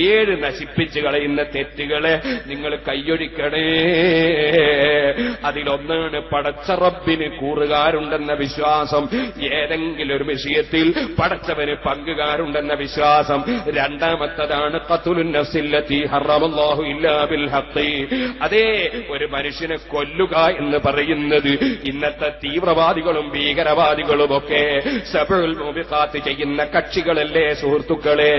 ഏഴ് നശിപ്പിച്ചു കളയുന്ന തെറ്റുകളെ നിങ്ങൾ കൈയൊഴിക്കണേ. അതിലൊന്നാണ് പടച്ച റബ്ബിന് കൂറുകാരുണ്ടെന്ന വിശ്വാസം. ഏതെങ്കിലും ഒരു വിഷയത്തിൽ പടച്ചവന് പങ്കുകാരുണ്ടെന്ന വിശ്വാസം. രണ്ടാമത്തതാണ് അതേ ഒരു മനുഷ്യനെ കൊല്ലുക എന്ന് പറയുന്നത് ഇന്നത്തെ തീവ്രവാദികളും ഭീകരവാദികളും ഒക്കെ ചെയ്യുന്ന കക്ഷികളല്ലേ സുഹൃത്തുക്കളെ?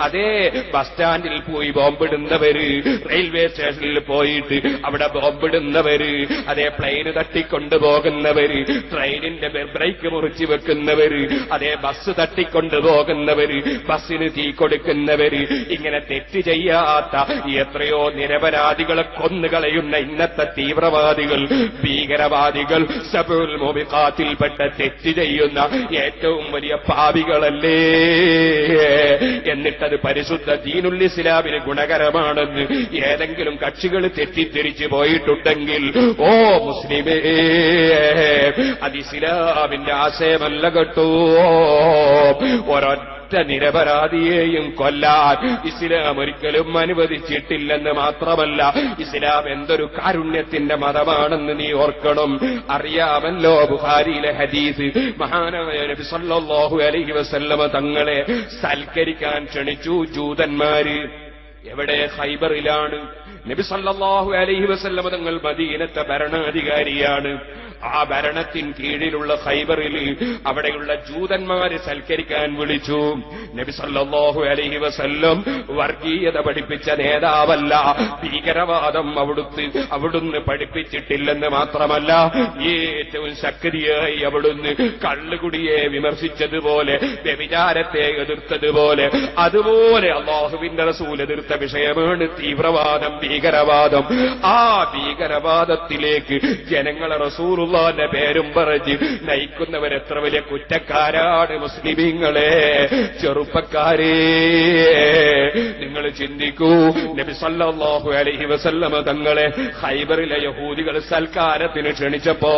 അതേ ബസ് സ്റ്റാൻഡിൽ പോയി ബോംബിടുന്നവര് റെയിൽവേ സ്റ്റേഷനിൽ പോയിട്ട് അവിടെ ബോംബിടുന്നവര് അതേ പ്ലെയിന് തട്ടിക്കൊണ്ടുപോകുന്നവര് ട്രെയിനിന്റെ ബ്രേക്ക് മുറിച്ചു വെക്കുന്നവര് അതേ ബസ് തട്ടിക്കൊണ്ടുപോകുന്നവര് ബസ്സിന് തീ കൊടുക്കുന്നവര് ഇങ്ങനെ തെറ്റ് ചെയ്യാത്ത എത്രയോ നിരപരാധികളെ കൊന്നുകളയുന്ന ഇന്നത്തെ തീവ്രവാദികൾ ഭീകരവാദികൾ സബുൽ മോബിക്കാത്തിൽപ്പെട്ട തെറ്റ് ചെയ്യുന്ന ഏറ്റവും വലിയ പാവികളല്ലേ എന്നിട്ടത് പരിശുദ്ധ ദീനുൽ ഇസ്ലാമിന് ഗുണകരമാണെന്ന് ഏതെങ്കിലും കക്ഷികൾ തെറ്റിദ്ധരിച്ചു പോയിട്ടുണ്ടെങ്കിൽ ഓ മുസ്ലിമേ അത് ഇസ്ലാമിന്റെ ആശയമല്ല കേട്ടോ. ഒരൊറ്റ നിരപരാധിയെയും കൊല്ലാൻ ഇസ്ലാം ഒരിക്കലും അനുവദിച്ചിട്ടില്ലെന്ന് മാത്രമല്ല ഇസ്ലാം എന്തൊരു കാരുണ്യത്തിന്റെ മതമാണെന്ന് നീ ഓർക്കണം. അറിയാമല്ലോ ബുഹാരിയിലെ ഹദീസ് മഹാനായ നബി അലൈഹി വസല്ലമ തങ്ങളെ സൽക്കരിക്കാൻ ക്ഷണിച്ചു ജൂതന്മാര്. എവിടെ? ഹൈബറിലാണ് നബി സല്ലല്ലാഹു അലൈഹി വസല്ലമ തങ്ങൾ മദീനത്തെ ഭരണാധികാരിയാണ്. ആ ഭരണത്തിൻ കീഴിലുള്ള സൈബറിൽ അവിടെയുള്ള ജൂതന്മാരെ സൽക്കരിക്കാൻ വിളിച്ചു. നബിസല്ലാഹു അലഹി വസല്ലം വർഗീയത പഠിപ്പിച്ച നേതാവല്ല ഭീകരവാദം അവിടുത്തെ അവിടുന്ന് പഠിപ്പിച്ചിട്ടില്ലെന്ന് മാത്രമല്ല ഏറ്റവും ശക്തിയായി അവിടുന്ന് കള്ളുകുടിയെ വിമർശിച്ചതുപോലെ വ്യഭിചാരത്തെ എതിർത്തതുപോലെ അതുപോലെ അള്ളാഹുവിന്റെ റസൂൽ എതിർത്ത വിഷയമാണ് തീവ്രവാദം ഭീകരവാദം. ആ ഭീകരവാദത്തിലേക്ക് ജനങ്ങളെ റസൂറുള്ളാന്റെ പേരും പറഞ്ഞ് നയിക്കുന്നവർ എത്ര വലിയ കുറ്റക്കാരാണ് മുസ്ലിമീങ്ങളെ. ചെറുപ്പക്കാരേ നിങ്ങൾ ചിന്തിക്കൂ നബി സല്ലാഹു അലഹി വസല്ലമ തങ്ങളെ ഹൈബറിലെ യഹൂദികൾ സൽക്കാരത്തിന് ക്ഷണിച്ചപ്പോ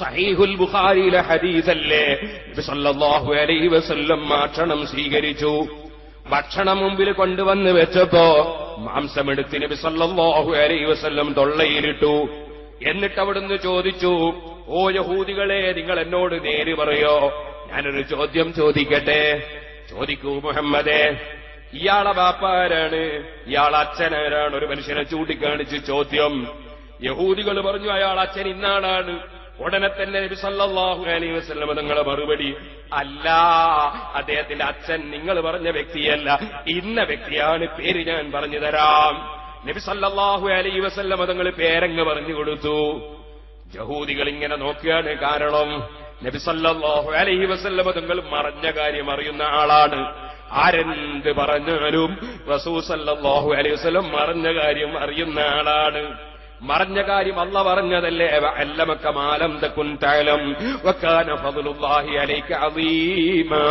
സഹീഹുൽ ബുഖാരിയിലെ നബി സല്ലല്ലാഹു അലൈഹി വസല്ലം ഭക്ഷണം സ്വീകരിച്ചു. ഭക്ഷണം മുമ്പിൽ കൊണ്ടുവന്ന് വെച്ചപ്പോ മാംസമെടുത്ത് നബി സല്ലല്ലാഹു അലൈഹി വസല്ലം തൊള്ളയിലിട്ടു. എന്നിട്ട് അവിടുന്ന് ചോദിച്ചു ഓ യഹൂദികളെ നിങ്ങൾ എന്നോട് നേര് പറയോ? ഞാനൊരു ചോദ്യം ചോദിക്കട്ടെ? ചോദിക്കൂ മുഹമ്മദേ. ഇയാളെ ബാപ്പാരാണ് ഇയാൾ അച്ഛനാരാണ് ഒരു മനുഷ്യനെ ചൂണ്ടിക്കാണിച്ച് ചോദ്യം. യഹൂദികൾ പറഞ്ഞു അയാൾ അച്ഛൻ ഇന്നാളാണ്. ഉടനെ തന്നെ നബി സല്ലല്ലാഹു അലൈഹി വസല്ലം നിങ്ങളെ മറുപടി അല്ല അദ്ദേഹത്തിന്റെ അച്ഛൻ നിങ്ങൾ പറഞ്ഞ വ്യക്തിയല്ല. ഇന്ന വ്യക്തിയാണ് പേര് ഞാൻ പറഞ്ഞു തരാം. നബി സല്ലല്ലാഹു അലൈഹി വസല്ലം മതങ്ങൾ പേരങ്ങ് പറഞ്ഞു കൊടുത്തു. ജഹൂദികൾ ഇങ്ങനെ നോക്കുകയാണ് കാരണം നബി സല്ലല്ലാഹു അലൈഹി വസല്ലം മതങ്ങൾ മറഞ്ഞ കാര്യം അറിയുന്ന ആളാണ്. ആരെന്ത് പറഞ്ഞാലും റസൂ സല്ലല്ലാഹു അലൈഹി വസല്ലം മറഞ്ഞ കാര്യം അറിയുന്ന ആളാണ്. മറഞ്ഞ കാര്യം അല്ല പറഞ്ഞതല്ലേ? അല്ലമക്ക മാലം തക്കുൻ തഴലം വക്കാന ഫضലുല്ലാഹി അലൈക അദീമാ.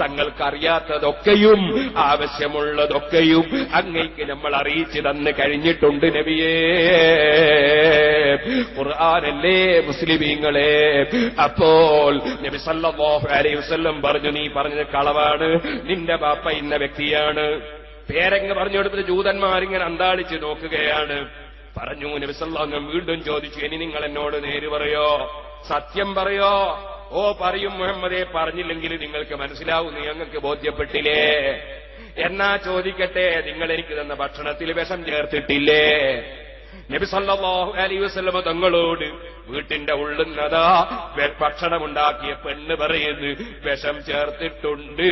തങ്ങൾക്കറിയാത്തതൊക്കെയും ആവശ്യമുള്ളതൊക്കെയും അങ്ങേക്ക് നമ്മൾ അറിയിച്ചു തന്ന് കഴിഞ്ഞിട്ടുണ്ട് നബിയേ. ഖുർആാനല്ലേ മുസ്ലിമീങ്ങളെ? അപ്പോൾ നബി സല്ലല്ലാഹു അലൈഹി പറഞ്ഞു നീ പറഞ്ഞത് കളവാണ്. നിന്റെ ബാപ്പ ഇന്ന വ്യക്തിയാണ്. പേരങ്ങ് പറഞ്ഞു കൊടുത്തിട്ട് ജൂതന്മാരിങ്ങനെ അന്താളിച്ച് നോക്കുകയാണ്. പറഞ്ഞു നബിസല്ലാങ്ങം വീണ്ടും ചോദിച്ചു ഇനി നിങ്ങൾ എന്നോട് നേര് പറയോ? സത്യം പറയോ? ഓ പറയും മുഹമ്മദേ പറഞ്ഞില്ലെങ്കിൽ നിങ്ങൾക്ക് മനസ്സിലാവും നിങ്ങൾക്ക് ബോധ്യപ്പെട്ടില്ലേ? എന്നാ ചോദിക്കട്ടെ നിങ്ങൾ എനിക്ക് തന്ന ഭക്ഷണത്തിൽ വിഷം ചേർത്തിട്ടില്ലേ? നബിസല്ലാഹു അലൈഹി വസല്ലമ തങ്ങളോട് വീട്ടിന്റെ ഉള്ളുന്നതാ ഭക്ഷണമുണ്ടാക്കിയ പെണ്ണ് പറയുന്നു വിഷം ചേർത്തിട്ടുണ്ട്.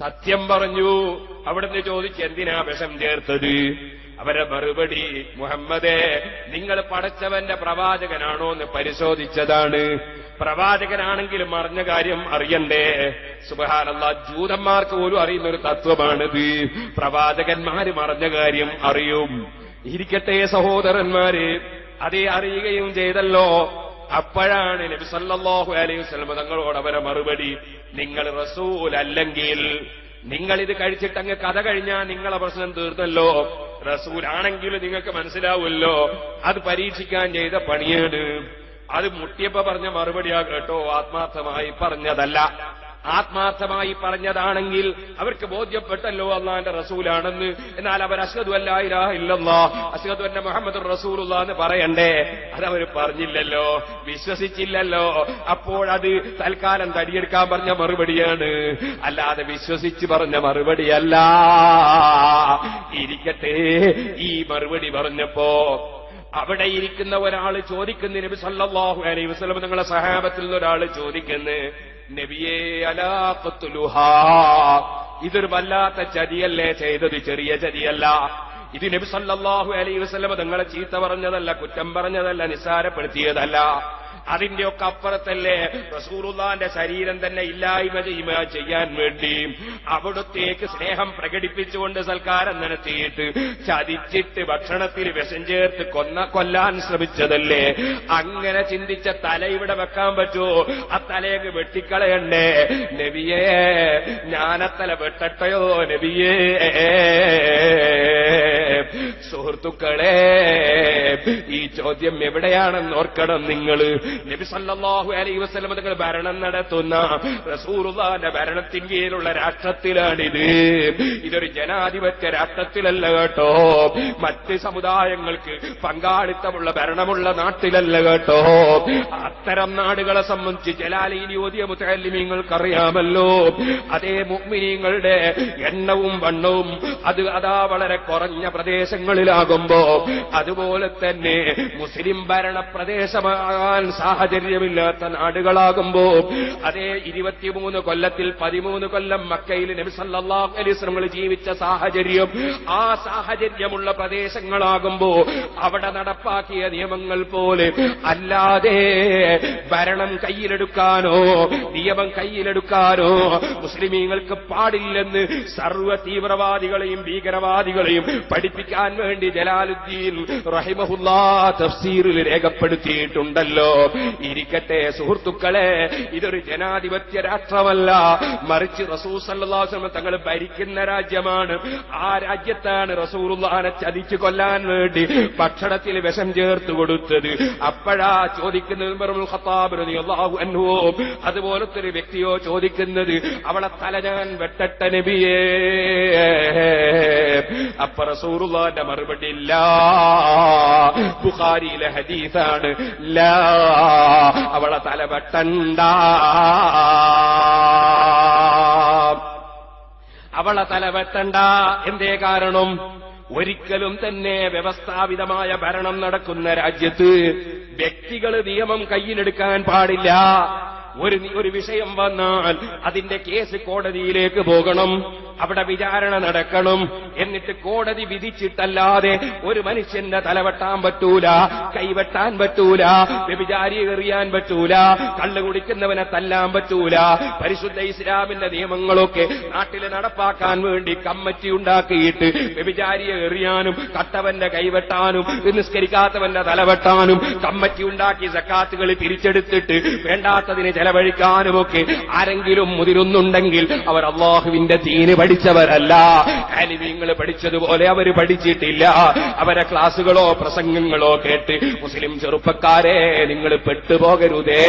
സത്യം പറഞ്ഞു. അവിടുന്ന് ചോദിച്ച് എന്തിനാ വിഷം ചേർത്തത്? അവരെ മറുപടി മുഹമ്മദേ നിങ്ങൾ പടച്ചവന്റെ പ്രവാചകനാണോ എന്ന് പരിശോധിച്ചതാണ്. പ്രവാചകനാണെങ്കിലും മറിഞ്ഞ കാര്യം അറിയണ്ടേ? സുബഹാനല്ല ജൂതന്മാർക്ക് പോലും അറിയുന്ന ഒരു തത്വമാണിത്. പ്രവാചകന്മാര് മറിഞ്ഞ കാര്യം അറിയും. ഇരിക്കട്ടെ സഹോദരന്മാര് അതേ അറിയുകയും ചെയ്തല്ലോ. അപ്പോഴാണ് നബിസല്ലാഹു അലൈഹി വസല്ലം തങ്ങളോട് അവരെ മറുപടി നിങ്ങൾ റസൂൽ അല്ലെങ്കിൽ നിങ്ങൾ ഇത് കഴിച്ചിട്ട് അങ്ങ് കഥ കഴിഞ്ഞാൽ നിങ്ങളെ പ്രശ്നം തീർന്നല്ലോ റസൂൽ ആണെങ്കിൽ നിങ്ങൾക്ക് മനസ്സിലാവുമല്ലോ. അത് പരീക്ഷിക്കാൻ ചെയ്ത പണിയാണ്. അത് മുട്ടിയപ്പോ പറഞ്ഞ മറുപടിയാ കേട്ടോ. ആത്മാർത്ഥമായി പറഞ്ഞതല്ല. ആത്മാർത്ഥമായി പറഞ്ഞതാണെങ്കിൽ അവർക്ക് ബോധ്യപ്പെട്ടല്ലോ അള്ളാന്റെ റസൂലാണെന്ന്. എന്നാൽ അവർ അഷ്ഹദു അല്ലായിരാ ഇല്ലല്ലോ അഷ്ഹദു അന്ന മുഹമ്മദ് റസൂലുള്ള എന്ന് പറയണ്ടേ? അതവർ പറഞ്ഞില്ലല്ലോ വിശ്വസിച്ചില്ലല്ലോ. അപ്പോഴത് തൽക്കാലം തടിയെടുക്കാൻ പറഞ്ഞ മറുപടിയാണ്. അല്ലാതെ വിശ്വസിച്ച് പറഞ്ഞ മറുപടിയല്ല. ഇരിക്കട്ടെ ഈ മറുപടി പറഞ്ഞപ്പോ അവിടെ ഇരിക്കുന്ന ഒരാൾ ചോദിക്കുന്ന നബി സല്ലല്ലാഹു അലൈഹി വസല്ലം നിങ്ങളെ സഹാബത്തിൽ നിന്ന് ഒരാൾ ചോദിക്കുന്നു. നബിയെ അലാഖത്തുലുഹാ ഇതൊരു വല്ലാത്ത ചതിയല്ലേ ചെയ്തത്? ചെറിയ ചതിയല്ല. ഇത് നബി സല്ലാഹു അലൈഹി വസ്ലമ തങ്ങളെ ചീത്ത പറഞ്ഞതല്ല കുറ്റം പറഞ്ഞതല്ല നിസ്സാരപ്പെടുത്തിയതല്ല. അതിന്റെയൊക്കെ അപ്പുറത്തല്ലേ റസൂറുല്ലാന്റെ ശരീരം തന്നെ ഇല്ലായ്മ ചെയ്യാൻ വേണ്ടി. അവിടത്തേക്ക് സ്നേഹം പ്രകടിപ്പിച്ചുകൊണ്ട് സൽക്കാരം നടത്തിയിട്ട് ചതിച്ചിട്ട് ഭക്ഷണത്തിൽ വിഷം ചേർത്ത് കൊന്ന കൊല്ലാൻ ശ്രമിച്ചതല്ലേ? അങ്ങനെ ചിന്തിച്ച തല ഇവിടെ വെക്കാൻ പറ്റുമോ ആ തലയൊക്കെ വെട്ടിക്കളയണ്ടേ? നബിയേ ഞാനത്തല വെട്ടട്ടയോ നബിയേ? സുഹൃത്തുക്കളെ ഈ ചോദ്യം എവിടെയാണെന്ന് ഓർക്കണം നിങ്ങൾ നബിസല്ലാഹു അലൈ വസല്ലം നിങ്ങൾ ഭരണം നടത്തുന്ന റസൂറുദാന്റെ ഭരണത്തിന് കീഴിലുള്ള രാഷ്ട്രത്തിലാണിത്. ഇതൊരു ജനാധിപത്യ രാഷ്ട്രത്തിലല്ല കേട്ടോ. മറ്റ് സമുദായങ്ങൾക്ക് പങ്കാളിത്തമുള്ള ഭരണമുള്ള നാട്ടിലല്ല കേട്ടോ. അത്തരം നാടുകളെ സംബന്ധിച്ച് ജലാലീനി ഓതിയ മുത്തല്ലിമീങ്ങൾക്കറിയാമല്ലോ. അതേ മുഗ്മിനീങ്ങളുടെ എണ്ണവും വണ്ണവും അത് അതാ വളരെ കുറഞ്ഞ പ്രദേശങ്ങളിലാകുമ്പോ അതുപോലെ തന്നെ മുസ്ലിം ഭരണ പ്രദേശമാകാൻ സാഹചര്യമില്ലാത്ത നാടുകളാകുമ്പോ അതേ ഇരുപത്തിമൂന്ന് കൊല്ലത്തിൽ പതിമൂന്ന് കൊല്ലം മക്കയിൽ നബി സല്ലല്ലാഹു അലൈഹി വസല്ലം ജീവിച്ച സാഹചര്യം ആ സാഹചര്യമുള്ള പ്രദേശങ്ങളാകുമ്പോ അവിടെ നടപ്പാക്കിയ നിയമങ്ങൾ പോലെ അല്ലാതെ ഭരണം കയ്യിലെടുക്കാനോ നിയമം കയ്യിലെടുക്കാനോ മുസ്ലിമീങ്ങൾക്ക് പാടില്ലെന്ന് സർവ തീവ്രവാദികളെയും ഭീകരവാദികളെയും പഠിപ്പിക്കാൻ വേണ്ടി ജലാലുദ്ദീൻ റഹിമഹുല്ലാ തഫ്സീറിൽ രേഖപ്പെടുത്തിയിട്ടുണ്ടല്ലോ. ഇരിക്കട്ടെ സുഹൃത്തുക്കളെ ഇതൊരു ജനാധിപത്യ രാഷ്ട്രമല്ല. മറിച്ച് വസല്ലം തങ്ങൾ ഭരിക്കുന്ന രാജ്യമാണ്. ആ രാജ്യത്താണ് റസൂലുള്ളാനെ ചതിച്ചു കൊല്ലാൻ വേണ്ടി ഭക്ഷണത്തിൽ വിഷം ചേർത്ത് കൊടുത്തത്. അപ്പോഴാ ചോദിക്കുന്നത് അതുപോലത്തെ ഒരു വ്യക്തിയോ ചോദിക്കുന്നത് അവളെ തല ഞാൻ വെട്ടട്ട നബിയേ. അപ്പൊ റസൂറുള്ളാന്റെ മറുപടി ഇല്ല. ബുഖാരിയിലെ ഹദീസാണ് ലാ അവളെ തല വെട്ടണ്ട. അവളെ തല വെട്ടണ്ട. എന്തേ കാരണം? ഒരിക്കലും തന്നെ വ്യവസ്ഥാപിതമായ ഭരണം നടക്കുന്ന രാജ്യത്ത് വ്യക്തികൾ നിയമം കയ്യിലെടുക്കാൻ പാടില്ല. ഒരു ഒരു വിഷയം വന്നാൽ അതിന്റെ കേസ് കോടതിയിലേക്ക് പോകണം. അവിടെ വിചാരണ നടക്കണം. എന്നിട്ട് കോടതി വിധിച്ചിട്ടല്ലാതെ ഒരു മനുഷ്യന്റെ തലവെട്ടാൻ പറ്റൂല കൈവെട്ടാൻ പറ്റൂല വ്യഭിചാരി എറിയാൻ പറ്റൂല കള്ളു കുടിക്കുന്നവനെ തല്ലാൻ പറ്റൂല. പരിശുദ്ധ ഇസ്ലാമിന്റെ നിയമങ്ങളൊക്കെ നാട്ടിൽ നടപ്പാക്കാൻ വേണ്ടി കമ്മറ്റി ഉണ്ടാക്കിയിട്ട് വ്യഭിചാരിയെ എറിയാനും കട്ടവന്റെ കൈവെട്ടാനും നിസ്കരിക്കാത്തവന്റെ തലവെട്ടാനും കമ്മറ്റി ഉണ്ടാക്കി സക്കാത്തുകൾ തിരിച്ചെടുത്തിട്ട് വേണ്ടാത്തതിന് ചെലവഴിക്കാനുമൊക്കെ ആരെങ്കിലും മുതിരുന്നുണ്ടെങ്കിൽ അവർ അള്ളാഹുവിന്റെ തീന് പഠിച്ചവരല്ല. അലിമീങ്ങൾ പഠിച്ചതുപോലെ അവർ പഠിച്ചിട്ടില്ല. അവരെ ക്ലാസുകളോ പ്രസംഗങ്ങളോ കേട്ട് മുസ്ലിം ചെറുപ്പക്കാരെ നിങ്ങൾ പെട്ടുപോകരുതേ.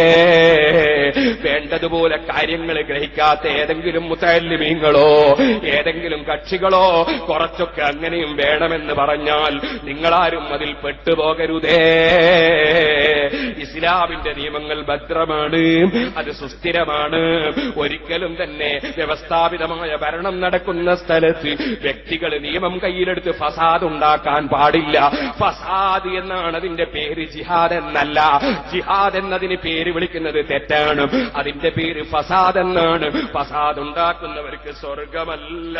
വേണ്ടതുപോലെ കാര്യങ്ങൾ ഗ്രഹിക്കാത്ത ഏതെങ്കിലും മുത്തല്ലിമീങ്ങളോ ഏതെങ്കിലും കക്ഷികളോ കുറച്ചൊക്കെ അങ്ങനെയും വേണമെന്ന് പറഞ്ഞാൽ നിങ്ങളാരും അതിൽ പെട്ടുപോകരുതേ. ഇസ്ലാമിന്റെ നിയമങ്ങൾ ഭദ്രമാണ് അത് സുസ്ഥിരമാണ്. ഒരിക്കലും തന്നെ വ്യവസ്ഥാപിതമായ ഭരണം നടക്കുന്ന സ്ഥലത്ത് വ്യക്തികൾ നിയമം കയ്യിലെടുത്ത് ഫസാദ് ഉണ്ടാക്കാൻ പാടില്ല. ഫസാദ് എന്നാണ് അതിന്റെ പേര് ജിഹാദ് എന്നല്ല. ജിഹാദ് എന്നതിന് പേര് വിളിക്കുന്നത് തെറ്റാണ്. അതിന്റെ പേര് ഫസാദ് എന്നാണ്. ഫസാദ് ഉണ്ടാക്കുന്നവർക്ക് സ്വർഗമല്ല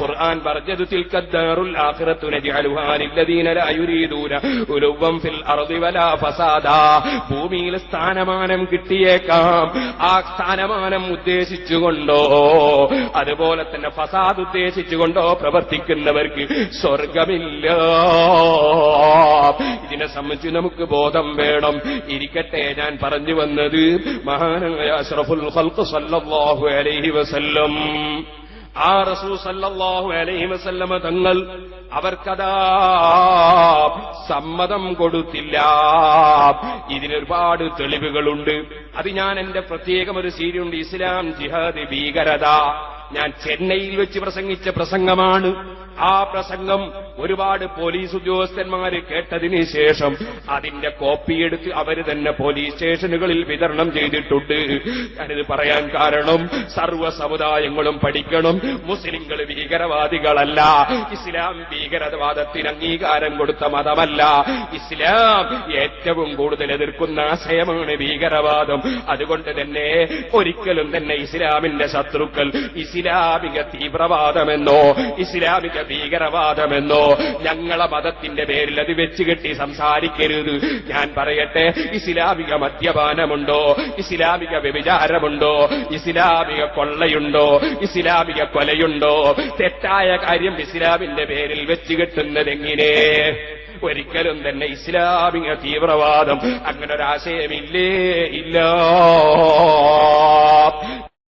ഖുർആൻ പറഞ്ഞത് തിൽക്കദ്ദാറുൽ ആഖിറത്തു നജഅലുഹാ ലില്ലദീന ലാ യുരീദൂന ഉലുവം ഫിൽ അർദി വലാ ഫസാദാ. ഭൂമിയിൽ സ്ഥാനമാനം കിട്ടിയേക്കാം. ആ സ്ഥാനമാനം ഉദ്ദേശിച്ചുകൊണ്ടോ അതുപോലെ തന്നെ ഫസാദ് ഉദ്ദേശിച്ചുകൊണ്ടോ പ്രവർത്തിക്കുന്നവർക്ക് സ്വർഗമില്ല ഇതിനെ സംബന്ധിച്ച് നമുക്ക് ബോധം വേണം. ഇരിക്കട്ടെ ഞാൻ പറഞ്ഞു വന്നത് മഹാനായ അഷ്റഫുൽ ഖൽഖ് സല്ലല്ലാഹു അലൈഹി വസല്ലം. ആ റസൂ സല്ലാഹു അലൈഹി വസല്ലമ തങ്ങൾ അവർക്കതാ സമ്മതം കൊടുത്തില്ല. ഇതിനൊരുപാട് തെളിവുകളുണ്ട്. അത് ഞാൻ എന്റെ പ്രത്യേകം ഒരു സീരിയുണ്ട്. ഇസ്ലാം ജിഹാദ് ഭീകരത. ഞാൻ ചെന്നൈയിൽ വെച്ച് പ്രസംഗിച്ച പ്രസംഗമാണ്. ആ പ്രസംഗം ഒരുപാട് പോലീസ് ഉദ്യോഗസ്ഥന്മാര് കേട്ടതിന് ശേഷം അതിന്റെ കോപ്പി എടുത്ത് അവർ തന്നെ പോലീസ് സ്റ്റേഷനുകളിൽ വിതരണം ചെയ്തിട്ടുണ്ട്. ഞാനിത് പറയാൻ കാരണം സർവ സമുദായങ്ങളും പഠിക്കണം. മുസ്ലിങ്ങൾ ഭീകരവാദികളല്ല. ഇസ്ലാം ഭീകരവാദത്തിന് അംഗീകാരം കൊടുത്ത മതമല്ല. ഇസ്ലാം ഏറ്റവും കൂടുതൽ എതിർക്കുന്ന ആശയമാണ് ഭീകരവാദം. അതുകൊണ്ട് തന്നെ ഒരിക്കലും തന്നെ ഇസ്ലാമിന്റെ ശത്രുക്കൾ ഇസ്ലാമിക തീവ്രവാദമെന്നോ ഇസ്ലാമിക ഭീകരവാദമെന്നോ ഞങ്ങളെ മതത്തിന്റെ പേരിൽ അത് വെച്ച് കെട്ടി സംസാരിക്കരുത്. ഞാൻ പറയട്ടെ ഇസ്ലാമിക മദ്യപാനമുണ്ടോ? ഇസ്ലാമിക വ്യഭിചാരമുണ്ടോ? ഇസ്ലാമിക കൊള്ളയുണ്ടോ? ഇസ്ലാമിക കൊലയുണ്ടോ? തെറ്റായ കാര്യം ഇസ്ലാമിന്റെ പേരിൽ വെച്ച് കെട്ടുന്നതെങ്ങനെ? ഒരിക്കലും തന്നെ ഇസ്ലാമിക തീവ്രവാദം അങ്ങനെ ഒരാശയമില്ലേ ഇല്ല.